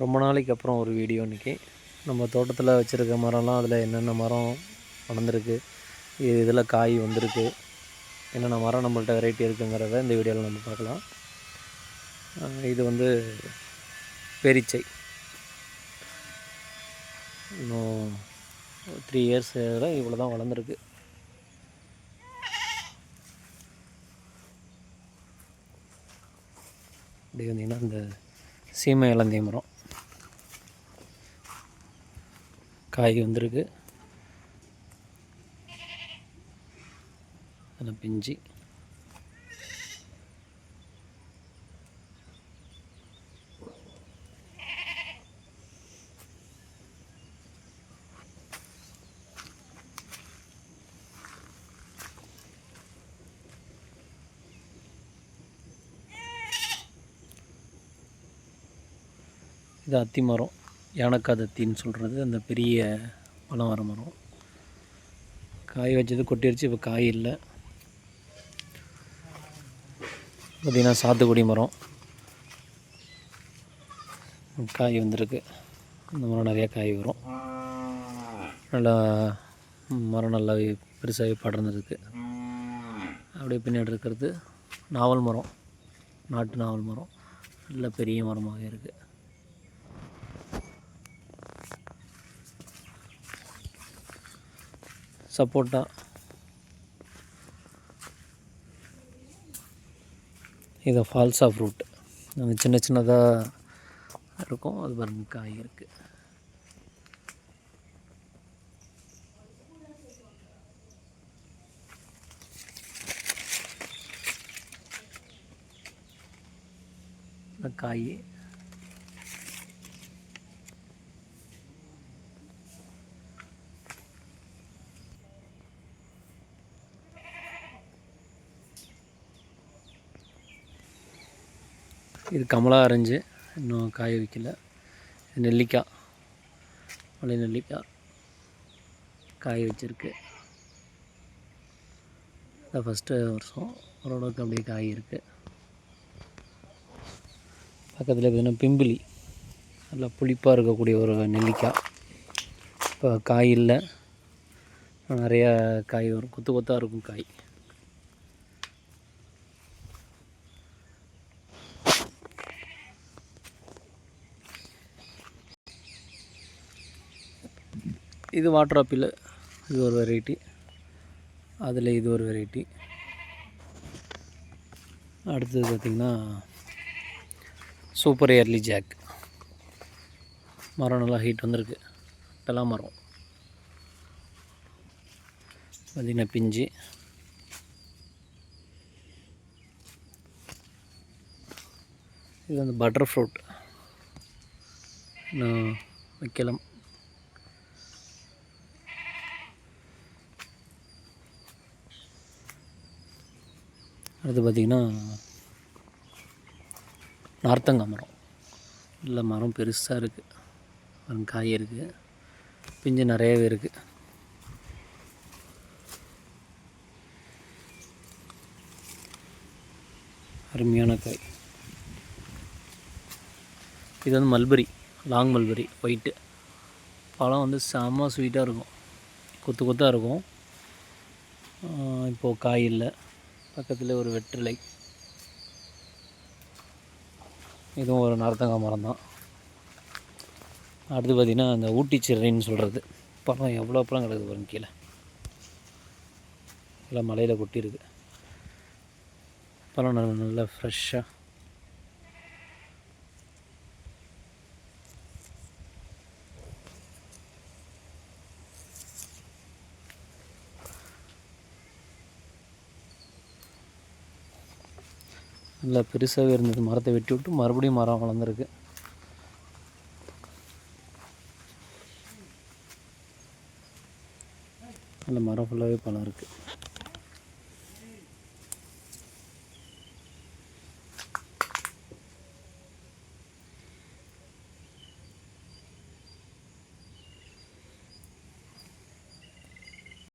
ரொம்ப நாளைக்கு அப்புறம் ஒரு வீடியோ இன்றைக்கி நம்ம தோட்டத்தில் வச்சுருக்க மரம்லாம் அதில் என்னென்ன மரம் வளர்ந்துருக்கு இது இதில் காய் வந்திருக்கு என்னென்ன மரம் நம்மள்ட்ட வெரைட்டி இருக்குங்கிறத இந்த வீடியோவில் நம்ம பார்க்கலாம். இது வந்து பெரிச்சை. இன்னும் த்ரீ இயர்ஸில் இவ்வளோ தான் வளர்ந்துருக்கு. இப்படி வந்தீங்கன்னா இந்த சீமை இலந்தை மரம். காய் வந்திருக்கு. அதில் பிஞ்சு. இது அத்தி மரம் யானைக்காதத்தின்னு சொல்கிறது அந்த பெரிய பழம் வர மரம். காய் வச்சது கொட்டிருச்சு இப்போ காய் இல்லை. பார்த்திங்கன்னா சாத்துக்குடி மரம். காய் வந்திருக்கு. இந்த மரம் நிறையா காய் வரும். நல்லா மரம் நல்லா பெருசாகவே படர்ந்துருக்கு. அப்படியே பின்னாடி இருக்கிறது நாவல் மரம். நாட்டு நாவல் மரம். நல்ல பெரிய மரமாக இருக்குது சப்போட்டா இது ஃபால்ஸா ஃப்ரூட் அது சின்ன சின்னதாக இருக்கும். அது பாருங்க காய் இருக்குது காய். இது கமலா ஆரஞ்சு. இன்னும் காய வைக்கல. நெல்லிக்காய். மலை நெல்லிக்காய். காய வச்சுருக்கு. இதான் ஃபஸ்ட்டு வருஷம். ஓரளவுக்கு அப்படியே காய் இருக்குது பக்கத்தில் பார்த்தீங்கன்னா பிம்பிளி நல்லா புளிப்பாக இருக்கக்கூடிய ஒரு நெல்லிக்காய். இப்போ காய் இல்லை. நிறையா காய் வரும். கொத்து கொத்தாக இருக்கும் காய். இது வாட்டர் ஆப்பிள் இது ஒரு வெரைட்டி அதில் இது ஒரு வெரைட்டி அடுத்தது பார்த்திங்கன்னா சூப்பர் ஏர்லி ஜாக் மரம் நல்லா ஹீட் வந்திருக்கு. பலா மரம். பார்த்திங்கன்னா பிஞ்சு. இது வந்து பட்டர் ஃப்ரூட் நான் வைக்கலாம். அடுத்து பார்த்திங்கன்னா நார்த்தங்காய் மரம். நல்ல மரம் பெருசாக இருக்குது காய் இருக்குது பிஞ்சு நிறையவே இருக்குது அருமையான காய். இது வந்து மல்பெரி லாங் மல்பெரி ஒயிட்டு. பழம் வந்து செம்ம ஸ்வீட்டாக இருக்கும். கொத்து கொத்தாக இருக்கும். இப்போது காய் இல்லை. பக்கத்தில் ஒரு வெற்றிலை. இதுவும் ஒரு நார்த்தங்காய் மரம் தான் அடுத்து பார்த்திங்கன்னா அந்த ஊட்டி சிறைன்னு சொல்கிறது பழம் எவ்வளோ பழம் கிடக்குது பாருங்க கீழே. எல்லாம் மலையில் கொட்டியிருக்கு. பழம் நல்லா நல்லா ஃப்ரெஷ்ஷாக நல்லா பெருசாகவே இருந்தது. மரத்தை வெட்டி விட்டு மறுபடியும் மரம் வளர்ந்துருக்கு. நல்ல மரம் ஃபுல்லாகவே பழம் இருக்குது